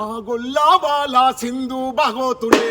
ఆ గొల్లా బాల సింధు భగోతుడే